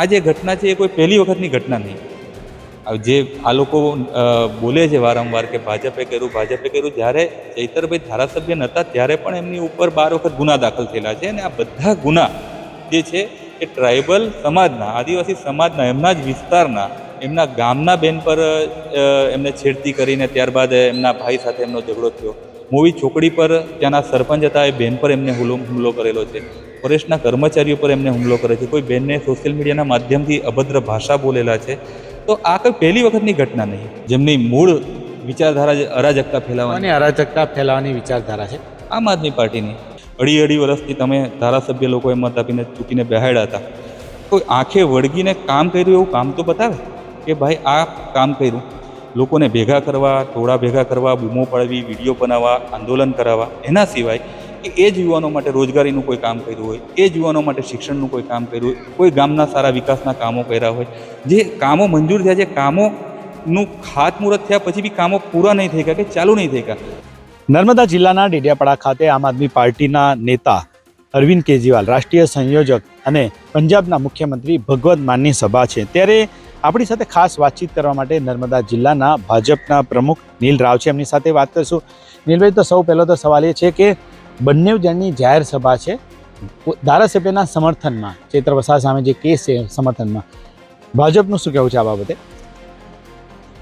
આ જે ઘટના છે એ કોઈ પહેલી વખતની ઘટના નહીં. જે આ લોકો બોલે છે વારંવાર કે ભાજપે કર્યું ભાજપે કર્યું, જ્યારે ચૈતરભાઈ ધારાસભ્ય નહોતા, ત્યારે પણ એમની ઉપર બાર વખત ગુના દાખલ થયેલા છે અને આ બધા ગુના જે છે એ ટ્રાઇબલ સમાજના, આદિવાસી સમાજના, એમના જ વિસ્તારના, એમના ગામના બેન પર એમને છેડતી કરીને ત્યારબાદ એમના ભાઈ સાથે એમનો ઝઘડો થયો. મૂવી ચોકડી પર ત્યાંના સરપંચ હતા, એ બેન પર એમને હુલો હુમલો કરેલો છે. ફોરેસ્ટના કર્મચારીઓ પર એમને હુમલો કરે છે. કોઈ બેનને સોશિયલ મીડિયાના માધ્યમથી અભદ્ર ભાષા બોલેલા છે. તો આ કોઈ પહેલી વખતની ઘટના નહીં. જેમની મૂળ વિચારધારા જે અરાજકતા ફેલાવવાની અરાજકતા ફેલાવાની વિચારધારા છે. આમ આદમી પાર્ટીની. અઢી અઢી વર્ષથી તમે ધારાસભ્ય લોકોએ મત આપીને ચૂંટીને બેહાડ્યા હતા. કોઈ આંખે વળગીને કામ કર્યું એવું કામ તો બતાવે? કે ભાઈ આ કામ કર્યું. લોકોને ભેગા કરવા ટોળા ભેગા કરવા બૂમો પાડવી વીડિયો બનાવવા આંદોલન કરાવવા એના સિવાય કે એ જ યુવાનો માટે રોજગારીનું કોઈ કામ કર્યું હોય, એ જ યુવાનો માટે શિક્ષણનું કોઈ કામ કર્યું હોય, કોઈ ગામના સારા વિકાસના કામો કર્યા હોય, જે કામો મંજૂર થયા છે કામોનું ખાતમુહૂર્ત થયા પછી બી કામો પૂરા નહીં થઈ ગયા કે ચાલુ નહીં થઈ ગયા. નર્મદા જિલ્લાના ડેડિયાપાડા ખાતે આમ આદમી પાર્ટીના નેતા અરવિંદ કેજરીવાલ, રાષ્ટ્રીય સંયોજક અને પંજાબના મુખ્યમંત્રી ભગવત માનની સભા છે. ત્યારે આપણી સાથે ખાસ વાતચીત કરવા માટે નર્મદા જિલ્લાના ભાજપના પ્રમુખ નીલ રાવ છે. એમની સાથે વાત કરીશું. નીલભાઈ, તો સૌ પહેલો તો સવાલ એ છે કે બંને જણની જાહેર સભા છે. ધારાસભ્યના સમર્થનમાં, ચૈત્ર વસાવા સામે જે કેસ છે સમર્થનમાં. ભાજપનું શું કહેવું છે આ બાબતે?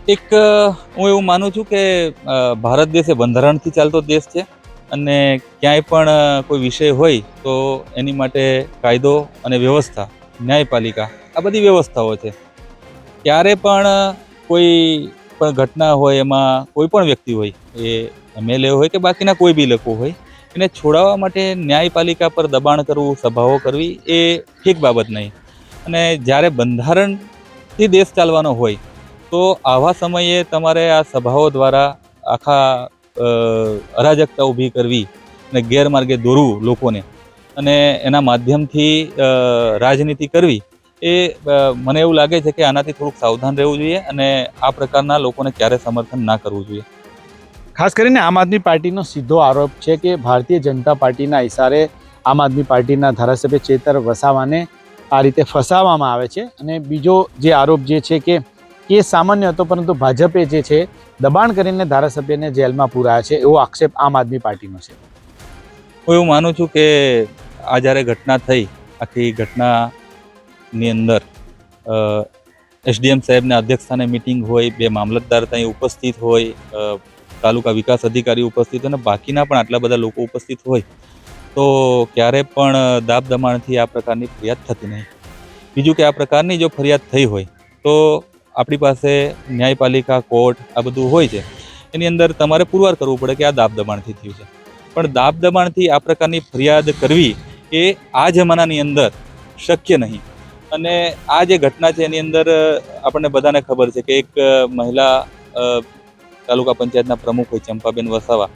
એક હું એવું માનું છું કે ભારત દેશ એ બંધારણથી ચાલતો દેશ છે અને ક્યાંય પણ કોઈ વિષય હોય તો એની માટે કાયદો અને વ્યવસ્થા, ન્યાયપાલિકા, આ બધી વ્યવસ્થાઓ છે. ક્યારે પણ કોઈ પણ ઘટના હોય એમાં કોઈ પણ વ્યક્તિ હોય, એ એમએલએ હોય કે બાકીના કોઈ બી લોકો હોય એને છોડાવવા માટે ન્યાયપાલિકા પર દબાણ કરવું, સભાઓ કરવી એ ઠીક બાબત નહીં. અને જ્યારે બંધારણથી દેશ ચાલવાનો હોય, તો આવા સમયે તમારે આ સભાઓ દ્વારા આખા અરાજકતા ઊભી કરવી અને ગેરમાર્ગે દોરવું લોકોને. અને એના માધ્યમથી રાજનીતિ કરવી એ મને એવું લાગે છે કે આનાથી થોડુંક સાવધાન રહેવું જોઈએ અને આ પ્રકારના લોકોને ક્યારે સમર્થન ના કરવું જોઈએ. ખાસ કરીને આમ આદમી પાર્ટીનો સીધો આરોપ છે કે ભારતીય જનતા પાર્ટીના ઇશારે આમ આદમી પાર્ટીના ધારાસભ્ય ચેતર વસાવાને આ રીતે ફસાવવામાં આવે છે. અને બીજો જે આરોપ જે છે કે કેસ સામાન્ય હતો, પરંતુ ભાજપે જે છે દબાણ કરીને ધારાસભ્યને જેલમાં પૂરાયા છે, એવો આક્ષેપ આમ આદમી પાર્ટીનો છે. હું એવું માનું છું કે આ જ્યારે ઘટના થઈ, આખી ઘટનાની અંદર એસડીએમ સાહેબના અધ્યક્ષસ્થાને મિટિંગ હોય, બે મામલતદાર ત્યાં ઉપસ્થિત હોય તાલુકા વિકાસ અધિકારી ઉપસ્થિત અને બાકીના પણ આટલા બધા લોકો ઉપસ્થિત હોય, તો ક્યારે પણ દાબ દબાણથી આ પ્રકારની ફરિયાદ થતી નહીં. બીજું કે આ પ્રકારની જો ફરિયાદ થઈ હોય, તો આપણી પાસે ન્યાયપાલિકા, કોર્ટ આ બધું હોય છે. એની અંદર તમારે પુરવાર કરવું પડે કે આ દાબ દબાણથી થયું છે. પણ દાબ દબાણથી આ પ્રકારની ફરિયાદ કરવી એ આ જમાનાની અંદર શક્ય નહીં. અને આ જે ઘટના છે એની અંદર આપણને બધાને ખબર છે કે એક મહિલા તાલુકા પંચાયતના પ્રમુખ હોય ચંપાબેન વસાવા,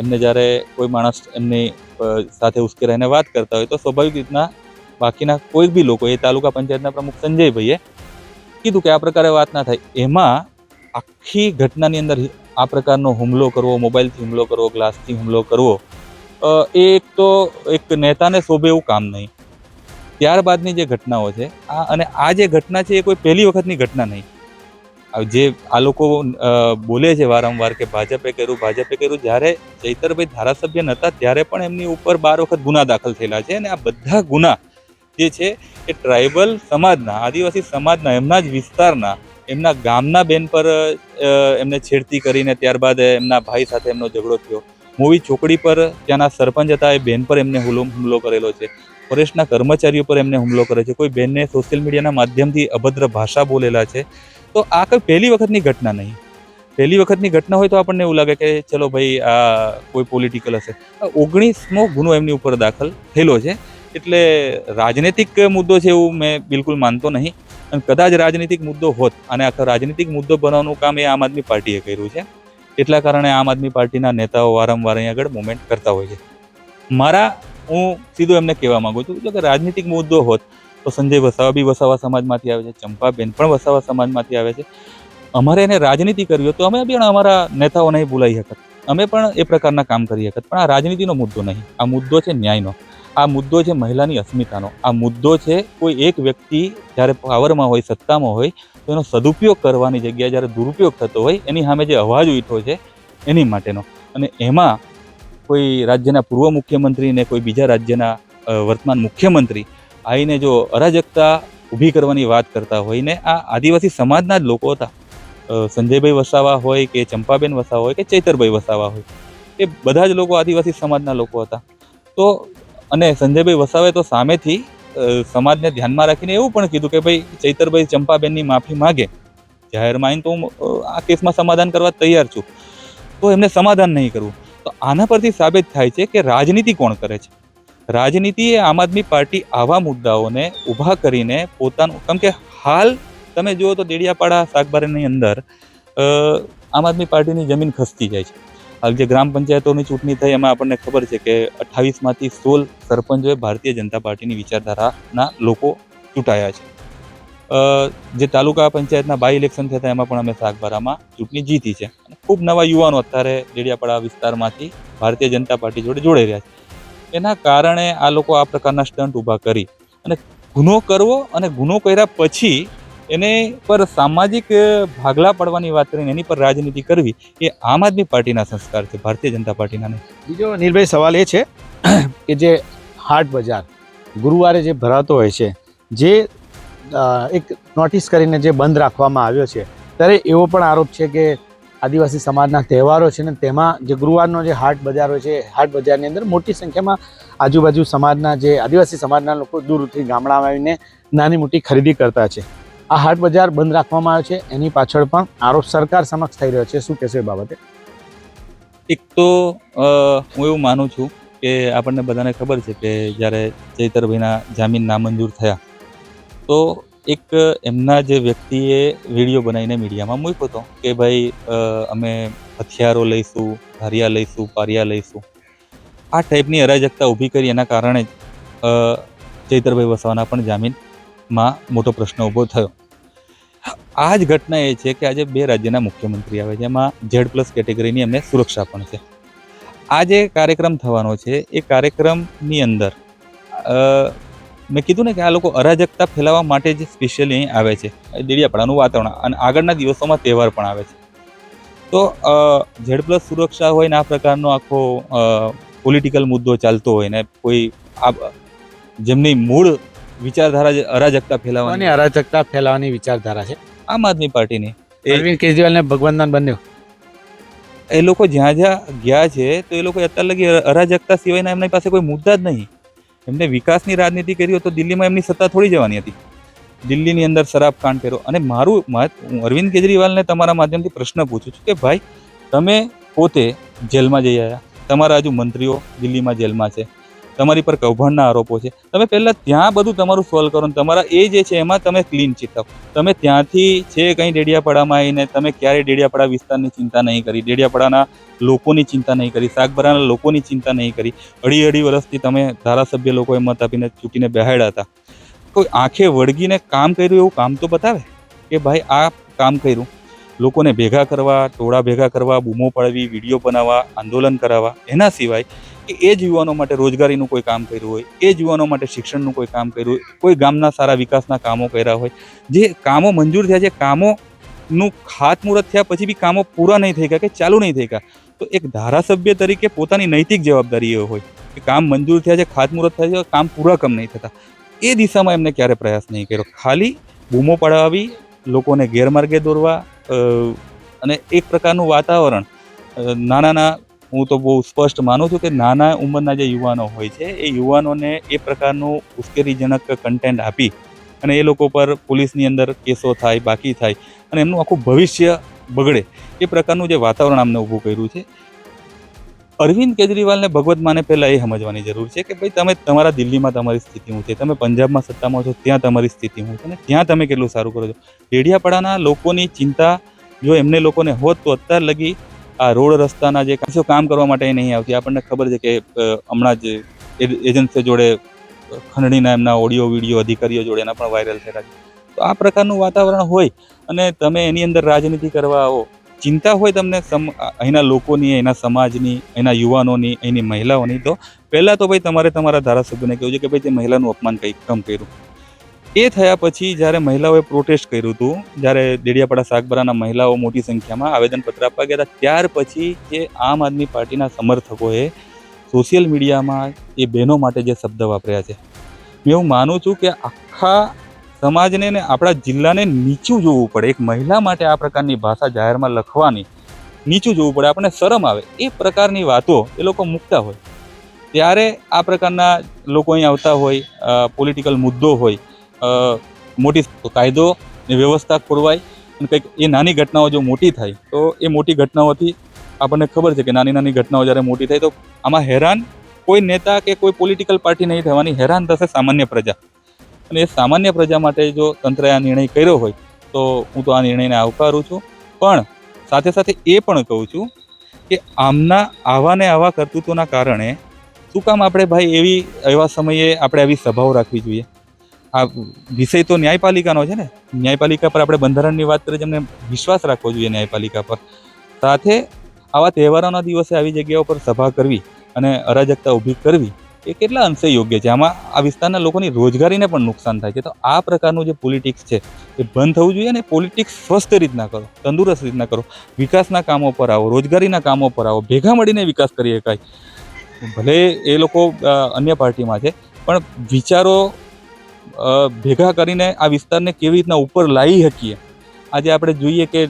એમને જ્યારે કોઈ માણસ એમની સાથે ઉશ્કેરાઈને વાત કરતા હોય તો સ્વાભાવિક રીતના બાકીના કોઈ બી લોકો, એ તાલુકા પંચાયતના પ્રમુખ સંજયભાઈએ કીધું કે આ પ્રકારે વાત ના થાય. એમાં આખી ઘટનાની અંદર આ પ્રકારનો હુમલો કરવો, મોબાઈલથી હુમલો કરવો, ગ્લાસથી હુમલો કરવો એ એક તો એક નેતાને શોભે એવું કામ નહીં. ત્યારબાદની જે ઘટનાઓ છે, આ અને આ જે ઘટના છે એ કોઈ પહેલી વખતની ઘટના નહીં. જે આ લોકો બોલે છે વારંવાર કે ભાજપે કર્યું ભાજપે કર્યું, જ્યારે ચૈતરભાઈ ધારાસભ્ય નહોતા ત્યારે પણ એમની ઉપર બાર વખત ગુના દાખલ થયેલા છે અને આ બધા ગુના જે છે એ ટ્રાઇબલ સમાજના, આદિવાસી સમાજના, એમના જ વિસ્તારના, એમના ગામના બેન પર એમને છેડતી કરીને ત્યારબાદ એમના ભાઈ સાથે એમનો ઝઘડો થયો. મૂવી ચોકડી પર ત્યાંના સરપંચ હતા, એ બેન પર એમને હુલો, હુમલો કરેલો છે. ફોરેસ્ટના કર્મચારીઓ પર એમને હુમલો કરે છે. કોઈ બેનને સોશિયલ મીડિયાના માધ્યમથી અભદ્ર ભાષા બોલેલા છે. તો આ કોઈ પહેલી વખતની ઘટના નહીં. પહેલી વખતની ઘટના હોય તો આપણને એવું લાગે કે ચલો ભાઈ, આ કોઈ પોલિટિકલ હશે. ઓગણીસમો ગુનો એમની ઉપર દાખલ થયેલો છે. એટલે રાજનૈતિક મુદ્દો છે એવું મેં બિલકુલ માનતો નહીં. અને કદાચ રાજનીતિક મુદ્દો હોત અને આખો રાજનીતિક મુદ્દો બનાવવાનું કામ એ આમ આદમી પાર્ટીએ કર્યું છે. એટલા કારણે આમ આદમી પાર્ટીના નેતાઓ વારંવાર અહીં આગળ મુવમેન્ટ કરતા હોય છે. મારા હું સીધો એમને કહેવા માગું છું કે રાજનીતિક મુદ્દો હોત તો સંજય વસાવા બી વસાવા સમાજમાંથી આવે છે, ચંપાબેન પણ વસાવા સમાજમાંથી આવે છે. અમારે એને રાજનીતિ કરવી હોય તો અમે પણ અમારા નેતાઓને બોલાવી શકત. અમે પણ એ પ્રકારના કામ કરી શકત. પણ આ રાજનીતિનો મુદ્દો નહીં. આ મુદ્દો છે ન્યાયનો. આ મુદ્દો છે મહિલાની અસ્મિતાનો. આ મુદ્દો છે કોઈ એક વ્યક્તિ જ્યારે પાવરમાં હોય, સત્તામાં હોય, તો એનો સદુપયોગ કરવાની જગ્યાએ જ્યારે દુરુપયોગ થતો હોય, એની સામે જે અવાજ ઉઠ્યો છે, એની માટેનો. અને એમાં કોઈ રાજ્યના પૂર્વ મુખ્યમંત્રીને કોઈ બીજા રાજ્યના વર્તમાન મુખ્યમંત્રી આવીને જો અરાજકતા ઊભી કરવાની વાત કરતા હોય ને, આ આદિવાસી સમાજના જ લોકો હતા. સંજયભાઈ વસાવા હોય કે ચંપાબેન વસાવા હોય કે ચૈતરભાઈ વસાવા હોય, એ બધા જ લોકો આદિવાસી સમાજના લોકો હતા. તો, અને સંજયભાઈ વસાવે તો સામેથી સમાજને ધ્યાનમાં રાખીને એવું પણ કીધું કે ભાઈ, ચૈતરભાઈ ચંપાબેનની માફી માગે. જાહેરમાં આવીને તો હું આ કેસમાં સમાધાન કરવા તૈયાર છું. તો એમને સમાધાન નહીં કરવું. તો આના પરથી સાબિત થાય છે કે રાજનીતિ કોણ કરે છે? રાજનીતિ એ આમ આદમી પાર્ટી આવા મુદ્દાઓને ઊભા કરીને પોતાનું, કેમ કે હાલ તમે જુઓ તો દેડિયાપાડા શાકબારીની અંદર આમ આદમી પાર્ટીની જમીન ખસતી જાય છે. હાલ જે ગ્રામ પંચાયતોની ચૂંટણી થઈ એમાં આપણને ખબર છે કે અઠ્ઠાવીસમાંથી સોળ સરપંચોએ ભારતીય જનતા પાર્ટીની વિચારધારાના લોકો ચૂંટાયા છે. જે તાલુકા પંચાયતના બાય ઇલેક્શન થયા એમાં પણ અમે શાકબારામાં ચૂંટણી જીતી છે. ખૂબ નવા યુવાનો અત્યારે દેડિયાપાડા વિસ્તારમાંથી ભારતીય જનતા પાર્ટી જોડે જોડાઈ રહ્યા છે. એના કારણે આ લોકો આ પ્રકારના સ્ટન્ટ ઊભા કરી. અને ગુનો કરવો અને ગુનો કર્યા પછી એને પર સામાજિક ભાગલા પડવાની વાત કરીને એની પર રાજનીતિ કરવી એ આમ આદમી પાર્ટીના સંસ્કાર છે, ભારતીય જનતા પાર્ટીના નહીં. બીજો નિર્ભય સવાલ એ છે કે જે હાટ બજાર, ગુરુવારે જે ભરાતો હોય છે, જે એક નોટિસ કરીને જે બંધ રાખવામાં આવ્યો છે, ત્યારે એવો પણ આરોપ છે કે આદિવાસી સમાજના તહેવારો છે ને તેમાં જે ગુરુવારનો જે હાટ બજાર હોય છે હાટ બજારની અંદર મોટી સંખ્યામાં આજુબાજુ સમાજના જે આદિવાસી સમાજના લોકો દૂરથી ગામડામાં આવીને નાની મોટી ખરીદી કરતા છે. આ હાટ બજાર બંધ રાખવામાં આવ્યો છે, એની પાછળ પણ આરોપ સરકાર સમક્ષ થઈ રહ્યો છે. શું કહેશો એ બાબતે? એક તો હું એવું માનું છું કે આપણને બધાને ખબર છે કે જ્યારે ચૈતરભાઈના જામીન નામંજૂર થયા, તો એક, એમના જે વ્યક્તિએ વીડિયો બનાવીને મીડિયામાં મૂક્યો હતો કે ભાઈ અમે હથિયારો લઈશું, ધારિયા લઈશું, પારિયા લઈશું. આ ટાઈપની અરાજકતા ઊભી કરી એના કારણે જ ચૈતરભાઈ વસાવાના પણ જામીનમાં મોટો પ્રશ્ન ઊભો થયો. આ જ ઘટના એ છે કે આજે બે રાજ્યના મુખ્યમંત્રી આવે છે, એમાં ઝેડ પ્લસ કેટેગરીની એમને સુરક્ષા પણ છે. આ જે કાર્યક્રમ થવાનો છે, એ કાર્યક્રમની અંદર મેં કીધું ને કે આ લોકો અરાજકતા ફેલાવવા માટે જ સ્પેશિયલી અહીં આવે છે. દેડિયાપાડાનું વાતાવરણ અને આગળના દિવસોમાં તહેવાર પણ આવે છે. તો ઝેડ પ્લસ સુરક્ષા હોય ને આ પ્રકારનો આખો પોલિટિકલ મુદ્દો ચાલતો હોય ને કોઈ આ જેમની મૂળ વિચારધારા અરાજકતા ફેલાવવાની અરાજકતા ફેલાવાની વિચારધારા છે? આમ આદમી પાર્ટીની. અરવિંદ કેજરીવાલ ને ભગવંત બન્યો. એ લોકો જ્યાં જ્યાં ગયા છે તો એ લોકો અત્યાર લગી અરાજકતા સિવાયના એમની પાસે કોઈ મુદ્દા જ નહીં. એમને વિકાસની રાજનીતિ કરી તો દિલ્હીમાં એમની સત્તા થોડી જવાની હતી. દિલ્હીની અંદર શરાબ કાંડ કર્યો. અને મારું હું અરવિંદ કેજરીવાલને તમારા માધ્યમથી પ્રશ્ન પૂછું છું કે ભાઈ, તમે પોતે જેલમાં જઈ આવ્યા. તમારા હજુ મંત્રીઓ દિલ્હીમાં જેલમાં છે. તમારી પર કૌભાંડના આરોપો છે. તમે પહેલાં ત્યાં બધું તમારું સોલ્વ કરો ને તમારા એ જે છે એમાં તમે ક્લીન ચીટ તમે ત્યાંથી છે કંઈ ડેડિયાપાડામાં આવીને તમે ક્યારેય ડેડિયાપાડા વિસ્તારની ચિંતા નહીં કરી, ડેડિયાપાડાના લોકોની ચિંતા નહીં કરી શાકભરાના લોકોની ચિંતા નહીં કરી. અઢી અઢી વર્ષથી તમે ધારાસભ્ય લોકોએ મત આપીને ચૂંટીને બેહાડ્યા હતા. કોઈ આંખે વળગીને કામ કર્યું એવું કામ તો બતાવે? કે ભાઈ આ કામ કર્યું. લોકોને ભેગા કરવા, ટોળા ભેગા કરવા, બૂમો પાડવી, વીડિયો બનાવવા, આંદોલન કરાવવા, એના સિવાય કે એ જ યુવાનો માટે રોજગારીનું કોઈ કામ કર્યું હોય, એ જ યુવાનો માટે શિક્ષણનું કોઈ કામ કર્યું હોય, કોઈ ગામના સારા વિકાસના કામો કર્યા હોય, જે કામો મંજૂર થયા છે કામોનું ખાતમુહૂર્ત થયા પછી બી કામો પૂરા નહીં થઈ ગયા કે ચાલુ નહીં થઈ ગયા, તો એક ધારાસભ્ય તરીકે પોતાની નૈતિક જવાબદારી એ હોય, કે કામ મંજૂર થયા છે ખાતમુહૂર્ત થયા છે કામ પૂરા કમ નહીં થતા, એ દિશામાં એમને ક્યારે પ્રયાસ નહીં કર્યો? ખાલી બૂમો પડાવી, લોકોને ગેરમાર્ગે દોરવા અને એક પ્રકારનું વાતાવરણ નાના હું તો બહુ સ્પષ્ટ માનું છું કે નાના ઉંમરના જે યુવાનો હોય છે, એ યુવાનોને એ પ્રકારનું ઉશ્કેરીજનક કન્ટેન્ટ આપી અને એ લોકો પર પોલીસની અંદર કેસો થાય, બાકી થાય અને એમનું આખું ભવિષ્ય બગડે એ પ્રકારનું જે વાતાવરણ અમને ઊભું કર્યું છે. અરવિંદ કેજરીવાલને ભગવત માને પહેલાં એ સમજવાની જરૂર છે કે ભાઈ તમે તમારા દિલ્હીમાં તમારી સ્થિતિ હું છે, તમે પંજાબમાં સત્તામાં છો, ત્યાં તમારી સ્થિતિ હું છે અને ત્યાં તમે કેટલું સારું કરો છો. ડેડિયાપાડાના લોકોની ચિંતા જો એમને લોકોને હોત તો અત્યાર લગી આ રોડ રસ્તાના જે કશું કામ કરવા માટે નહીં આવતી? આપણને ખબર છે કે હમણાં જ એજન્સી જોડે ખંડણીના એમના ઓડિયો, વીડિયો, અધિકારીઓ જોડે એના પણ વાયરલ થયેલા છે. તો આ પ્રકારનું વાતાવરણ હોય અને તમે એની અંદર રાજનીતિ કરવા આવો, ચિંતા હોય તમને અહીંના લોકોની, અહીંના સમાજની, અહીંના યુવાનોની, અહીંની મહિલાઓની, તો પહેલાં તો ભાઈ તમારે તમારા ધારાસભ્યને કહેવું છે કે ભાઈ તે મહિલાનું અપમાન કંઈક કમ કર્યું. એ થયા પછી જ્યારે મહિલાઓએ પ્રોટેસ્ટ કર્યું હતું, જ્યારે ડેડિયાપાડા સાગબારાના મહિલાઓ મોટી સંખ્યામાં આવેદનપત્ર આપવા ગયા હતા, ત્યાર પછી જે આમ આદમી પાર્ટીના સમર્થકોએ સોશિયલ મીડિયામાં એ બહેનો માટે જે શબ્દ વાપર્યા છે. હું માનું છું કે આખા સમાજને ને આપણા જિલ્લાને નીચું જોવું પડે, એક મહિલા માટે આ પ્રકારની ભાષા જાહેરમાં લખવાની નીચું જોવું પડે, આપણને શરમ આવે, એ પ્રકારની વાતો એ લોકો મૂકતા હોય. ત્યારે આ પ્રકારના લોકો અહીં આવતા હોય પોલિટિકલ મુદ્દો હોય મોટી કાયદો ને વ્યવસ્થા ખોરવાય અને કંઈક એ નાની ઘટનાઓ જો મોટી થાય, તો એ મોટી ઘટનાઓથી આપણને ખબર છે કે નાની નાની ઘટનાઓ જ્યારે મોટી થાય તો આમાં હેરાન કોઈ નેતા કે કોઈ પોલિટિકલ પાર્ટી નહીં થવાની, હેરાન થશે સામાન્ય પ્રજા. અને એ સામાન્ય પ્રજા માટે જો તંત્રએ આ નિર્ણય કર્યો હોય, તો હું તો આ નિર્ણયને આવકારું છું. પણ સાથે સાથે એ પણ કહું છું કે આમના આવા ને આવા કરતૂતોના કારણે શું કામ આપણે ભાઈ એવી એવા સમયે આપણે આવી સભાઓ રાખવી જોઈએ? આ વિષય તો ન્યાયપાલિકાનો છે ને? ન્યાયપાલિકા પર આપણે બંધારણની વાત કરીએ, જેમને વિશ્વાસ રાખવો જોઈએ ન્યાયપાલિકા પર. સાથે આવા તહેવારોના દિવસે આવી જગ્યાઓ પર સભા કરવી અને અરાજકતા ઊભી કરવી, એ કેટલા અંશે યોગ્ય છે? આમાં આ વિસ્તારના લોકોની રોજગારીને પણ નુકસાન થાય છે. તો આ પ્રકારનું જે પોલિટિક્સ છે, એ બંધ થવું જોઈએ અને પોલિટિક્સ સ્વસ્થ રીતના કરો, તંદુરસ્ત રીતના કરો. વિકાસના કામો પર આવો, રોજગારીના કામો પર આવો, ભેગા મળીને વિકાસ કરી શકાય ભલે એ લોકો અન્ય પાર્ટીમાં છે, પણ વિચારો ભેગા કરીને આ વિસ્તારને કેવી રીતના ઉપર લાવી શકીએ? આજે આપણે જોઈએ કે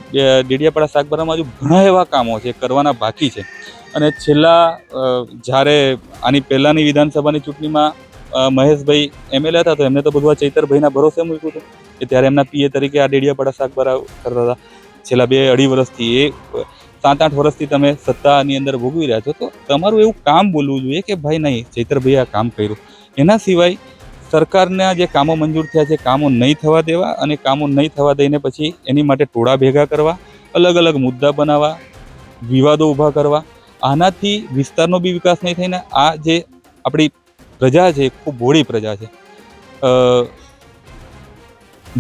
ડેડિયાપાડા શાકબારામાં હજુ ઘણા એવા કામો છે, કરવાના બાકી છે. અને છેલ્લા જ્યારે આની પહેલાંની વિધાનસભાની ચૂંટણીમાં મહેશભાઈ એમએલએ હતા, તો એમને તો બધું આ ચૈતરભાઈના ભરોસે મૂક્યું હતું કે ત્યારે એમના પીએ તરીકે આ ડેડિયાપાડા શાકબારા કરતા હતા. છેલ્લા બે અઢી વર્ષથી એ, સાત આઠ વર્ષથી તમે સત્તાની અંદર ભોગવી રહ્યા છો, તો તમારું એવું કામ બોલવું જોઈએ કે ભાઈ નહીં, ચૈતરભાઈએ આ કામ કર્યું. એના સિવાય સરકારના જે કામો મંજૂર થયા છે, કામો નહીં થવા દેવા અને કામો નહીં થવા દઈને પછી એની માટે ટોળા ભેગા કરવા, અલગ અલગ મુદ્દા બનાવવા, વિવાદો ઊભા કરવા. આનાથી વિસ્તારનો બી વિકાસ નહીં થઈને આ જે આપણી પ્રજા છે ખૂબ બોળી પ્રજા છે.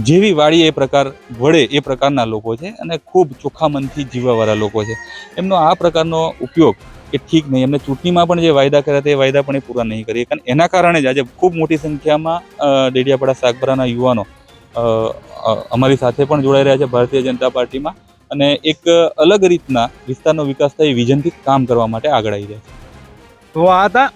જેવી વાળી એ પ્રકાર વળે એ પ્રકારના લોકો છે અને ખૂબ ચોખ્ખા મનથી જીવવાવાળા લોકો છે. એમનો આ પ્રકારનો ઉપયોગ એ ઠીક નહીં, એમને ચૂંટણીમાં પણ જે વાયદા કર્યા તે વાયદા પણ એ પૂરા નહીં કરી કારણ એના કારણે જ આજે ખૂબ મોટી સંખ્યામાં ડેડિયાપાડા સાગબારાના યુવાનો અમારી સાથે પણ જોડાઈ રહ્યા છે ભારતીય જનતા પાર્ટીમાં અને એક અલગ રીતના વિસ્તારનો વિકાસ થાય વિઝનથી કામ કરવા માટે આગળ આવી રહ્યા છે. તો આ હતા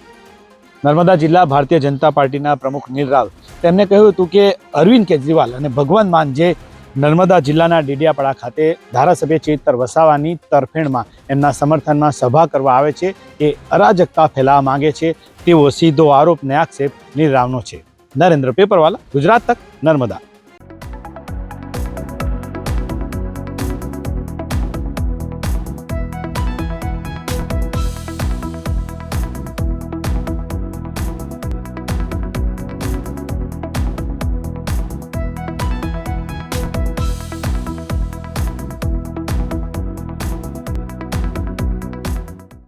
નર્મદા જિલ્લા ભારતીય જનતા પાર્ટીના પ્રમુખ નીલ રાવ. તેમણે કહ્યું હતું કે અરવિંદ કેજરીવાલ અને ભગવાન માન જે નર્મદા જિલ્લાના ડીડિયાપાડા ખાતે ધારાસભ્ય ચેતર વસાવાની તરફેણમાં એમના સમર્થનમાં સભા કરવા આવે છે. એ અરાજકતા ફેલાવવા માંગે છે. તેવો સીધો આરોપ ને આક્ષેપ નીલ છે. નરેન્દ્ર પેપરવાલા, ગુજરાત તક, નર્મદા.